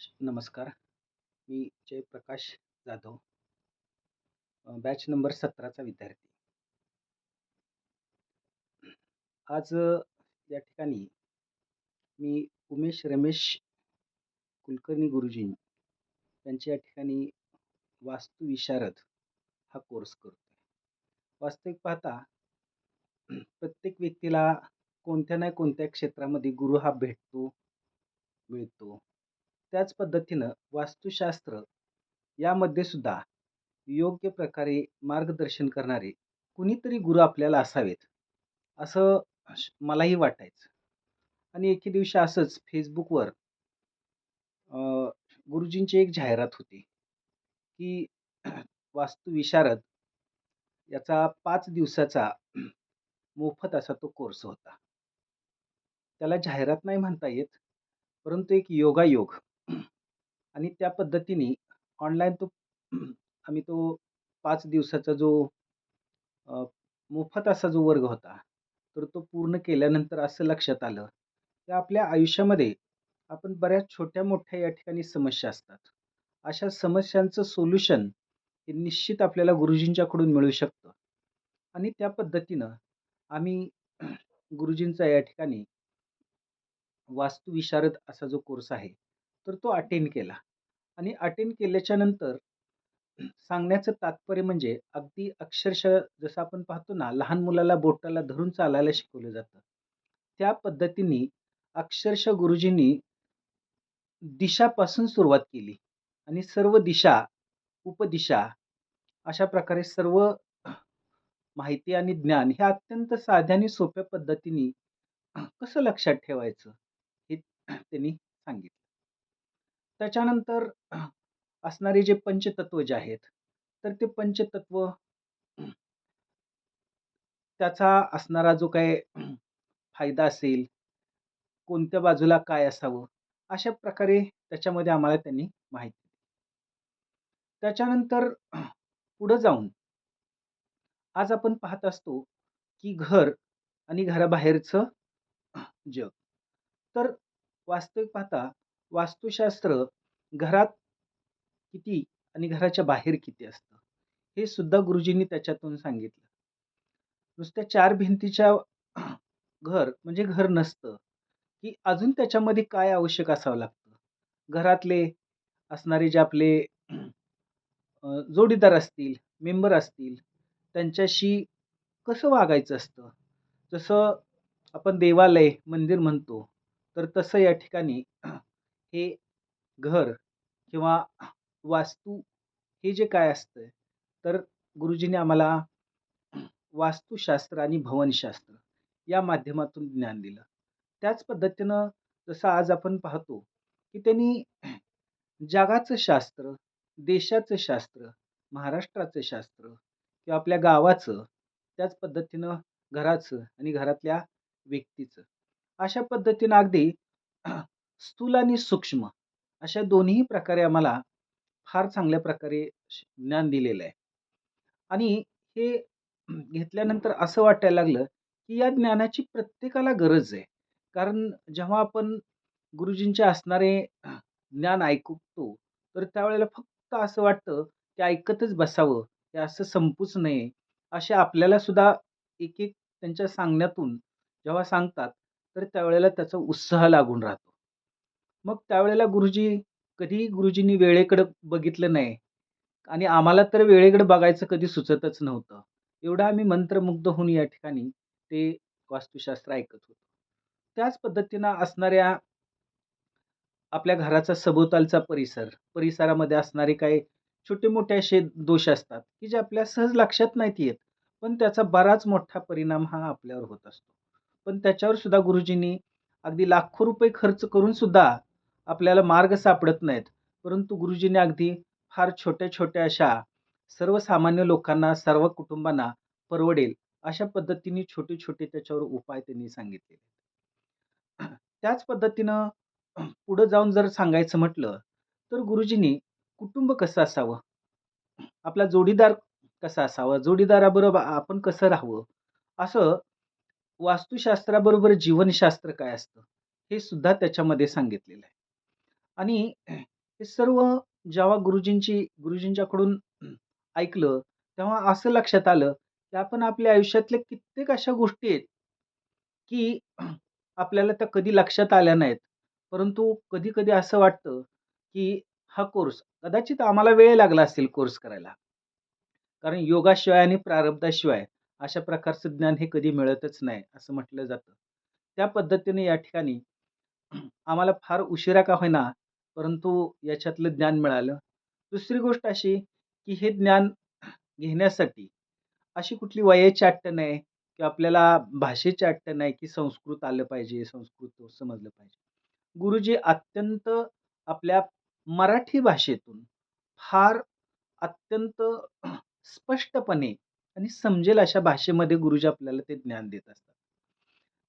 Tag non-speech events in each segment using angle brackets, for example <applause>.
नमस्कार. मी Jayaprakash Jadhav. Batch number 17चा विद्यार्थी. आज या ठिकाणी मी उमेश रमेश कुलकर्णी गुरुजी यांच्या या ठिकाणी वास्तुविशारद हा कोर्स करतो वास्तविक पाहता प्रत्येक व्यक्तीला कोणत्या ना कोणत्या क्षेत्रामध्ये गुरु हा भेटतो, मिळतो. त्याच पद्धतीनं वास्तुशास्त्र यामध्ये सुद्धा योग्य प्रकारे मार्गदर्शन करणारे कुणीतरी गुरु आपल्याला असावेत, असं श मलाही वाटायचं. आणि एके दिवशी असंच फेसबुकवर गुरुजींची एक जाहिरात होती, की वास्तुविशारद याचा पाच दिवसाचा मोफत असा तो कोर्स होता. त्याला जाहिरात नाही म्हणता येत, परंतु एक योगायोग आणि त्या पद्धतीने ऑनलाईन तो <clears throat> आम्ही तो पाच दिवसाचा जो मोफत असा जो वर्ग होता, तर तो पूर्ण केल्यानंतर असं लक्षात आलं, की आपल्या आयुष्यामध्ये आपण बऱ्याच छोट्या-मोठ्या या ठिकाणी समस्या असतात. अशा समस्यांचं सोल्युशन हे निश्चित आपल्याला गुरुजींच्याकडून मिळू शकतं. आणि त्या पद्धतीनं आम्ही <clears throat> गुरुजींचा या ठिकाणी वास्तुविशारद असा जो कोर्स आहे, तर तो अटेंड केला. आणि अटेंड केल्याच्यानंतर सांगण्याचं तात्पर्य म्हणजे अगदी अक्षरशः जसं आपण पाहतो ना, लहान मुलाला बोटाला धरून चालायला शिकवलं जातं. त्या पद्धतीने अक्षरशः गुरुजींनी दिशापासून सुरुवात केली आणि सर्व दिशा, उपदिशा अशा प्रकारे सर्व माहिती आणि ज्ञान हे अत्यंत साध्या आणि सोप्या पद्धतीने कसं लक्षात ठेवायचं, हे त्यांनी सांगितलं. त्याच्यानंतर असणारे जे पंचतत्व जे आहेत, तर ते पंचतत्व त्याचा असणारा जो काय फायदा असेल, कोणत्या बाजूला काय असावं, अशा प्रकारे त्याच्यामध्ये आम्हाला त्यांनी माहिती दिली. त्याच्यानंतर पुढं जाऊन आज आपण पाहत असतो, की घर आणि घराबाहेरचं जग. तर वास्तविक पाहता वास्तुशास्त्र घरात किती आणि घराच्या बाहेर किती असतं, हे सुद्धा गुरुजींनी त्याच्यातून सांगितलं. नुसत्या चार भिंतीच्या <clears throat> घर म्हणजे घर नसतं, की अजून त्याच्यामध्ये काय आवश्यक असावं लागतं. घरातले असणारे जे आपले <clears throat> जोडीदार असतील, मेंबर असतील, त्यांच्याशी कसं वागायचं असतं. जसं आपण देवालय, मंदिर म्हणतो, तर तसं या ठिकाणी हे घर किंवा वास्तू हे जे काय असतं, तर गुरुजींनी आम्हाला वास्तुशास्त्र आणि भवनशास्त्र या माध्यमातून ज्ञान दिलं. त्याच पद्धतीनं जसं आज आपण पाहतो, की त्यांनी जगाचं शास्त्र, देशाचं शास्त्र, महाराष्ट्राचं शास्त्र किंवा आपल्या गावाचं, त्याच पद्धतीनं घराचं आणि घरातल्या व्यक्तीचं, अशा पद्धतीनं अगदी स्थूल आणि सूक्ष्म अशा दोन्ही प्रकारे आम्हाला फार चांगल्या प्रकारे ज्ञान दिलेलं आहे. आणि हे घेतल्यानंतर असं वाटायला लागलं, की या ज्ञानाची प्रत्येकाला गरज आहे. कारण जेव्हा आपण गुरुजींचे असणारे ज्ञान ऐकतो, तर त्यावेळेला फक्त असं वाटतं, की ऐकतच बसावं, हे असं संपूच नये. असे आपल्याला सुद्धा एक-एक त्यांच्या सांगण्यातून जेव्हा सांगतात, तर त्यावेळेला त्याचा उत्साह लागून राहतो. मग त्यावेळेला गुरुजी कधीही गुरुजींनी वेळेकडं बघितलं नाही आणि आम्हाला तर वेळेकडे बघायचं कधी सुचतच नव्हतं. एवढं आम्ही मंत्रमुग्ध होऊन या ठिकाणी ते वास्तुशास्त्र ऐकत होतो. त्याच पद्धतीनं असणाऱ्या आपल्या घराचा सभोवतालचा परिसर, परिसरामध्ये असणारे काही छोटे-मोठे असे दोष असतात, की जे आपल्या सहज लक्षात नाहीत येत. पण त्याचा बराच मोठा परिणाम हा आपल्यावर होत असतो. पण त्याच्यावर सुद्धा गुरुजींनी अगदी लाखो रुपये खर्च करून सुद्धा आपल्याला मार्ग सापडत नाहीत. परंतु गुरुजींनी अगदी फार छोट्या-छोट्या अशा सर्वसामान्य लोकांना, सर्व कुटुंबांना परवडेल अशा पद्धतीने छोटे-छोटे त्याच्यावर उपाय त्यांनी सांगितले. त्याच पद्धतीनं पुढं जाऊन जर सांगायचं म्हटलं, तर गुरुजींनी कुटुंब कसं असावं, आपला जोडीदार कसा असावा, जोडीदाराबरोबर आपण कसं राहावं, असं वास्तुशास्त्राबरोबर जीवनशास्त्र काय असतं, हे सुद्धा त्याच्यामध्ये सांगितलेलं आहे. आणि हे सर्व जेव्हा गुरुजींची गुरुजींच्याकडून ऐकलं, तेव्हा असं लक्षात आलं, की आपण आपल्या आयुष्यातल्या कित्येक अशा गोष्टी आहेत, की आपल्याला त्या कधी लक्षात आल्या नाहीत. परंतु कधी-कधी असं वाटतं, की हा कोर्स कदाचित आम्हाला वेळ लागला असेल कोर्स करायला. कारण योगाशिवाय आणि प्रारब्धाशिवाय अशा प्रकारचं ज्ञान हे कधी मिळतच नाही, असं म्हटलं जातं. त्या पद्धतीने या ठिकाणी आम्हाला फार उशिरा का होईना, परंतु याच्यातलं ज्ञान मिळालं. दुसरी गोष्ट अशी, की हे ज्ञान घेण्यासाठी अशी कुठली वयाची अट नाही, की आपल्याला भाषेची अट नाही, की संस्कृत आलं पाहिजे, संस्कृत समजलं पाहिजे. गुरुजी अत्यंत आपल्या मराठी भाषेतून फार अत्यंत स्पष्टपणे आणि समजेल अशा भाषेमध्ये गुरुजी आपल्याला ते ज्ञान देत असतात.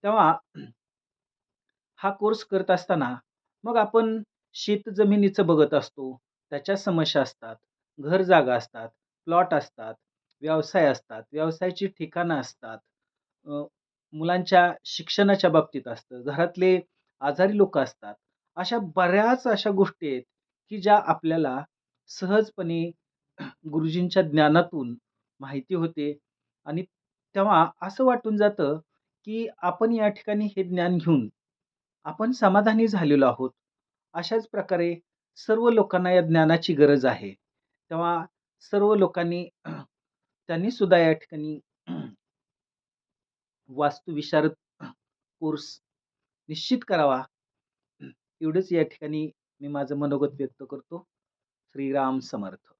तेव्हा हा कोर्स करत असताना मग आपण शेतजमिनीचं बघत असतो. त्याच्या समस्या असतात, घर-जागा असतात, प्लॉट असतात, व्यवसाय असतात, व्यवसायाची ठिकाणं असतात, मुलांच्या शिक्षणाच्या बाबतीत असतं, घरातले आजारी लोक असतात. अशा बऱ्याच अशा गोष्टी आहेत, की ज्या आपल्याला सहजपणे गुरुजींच्या ज्ञानातून माहिती होते आणि तेव्हा असं वाटून जातं, की आपण या ठिकाणी हे ज्ञान घेऊन आपण समाधानी झालेलो आहोत. अशाच प्रकारे सर्व लोकांना या ज्ञानाची गरज आहे. तेव्हा सर्व लोकांनी <clears throat> त्यांनी सुद्धा या ठिकाणी <clears throat> वास्तुविशारद कोर्स <clears throat> निश्चित करावा. एवढंच या ठिकाणी मी माझं मनोगत व्यक्त करतो. श्रीराम समर्थ.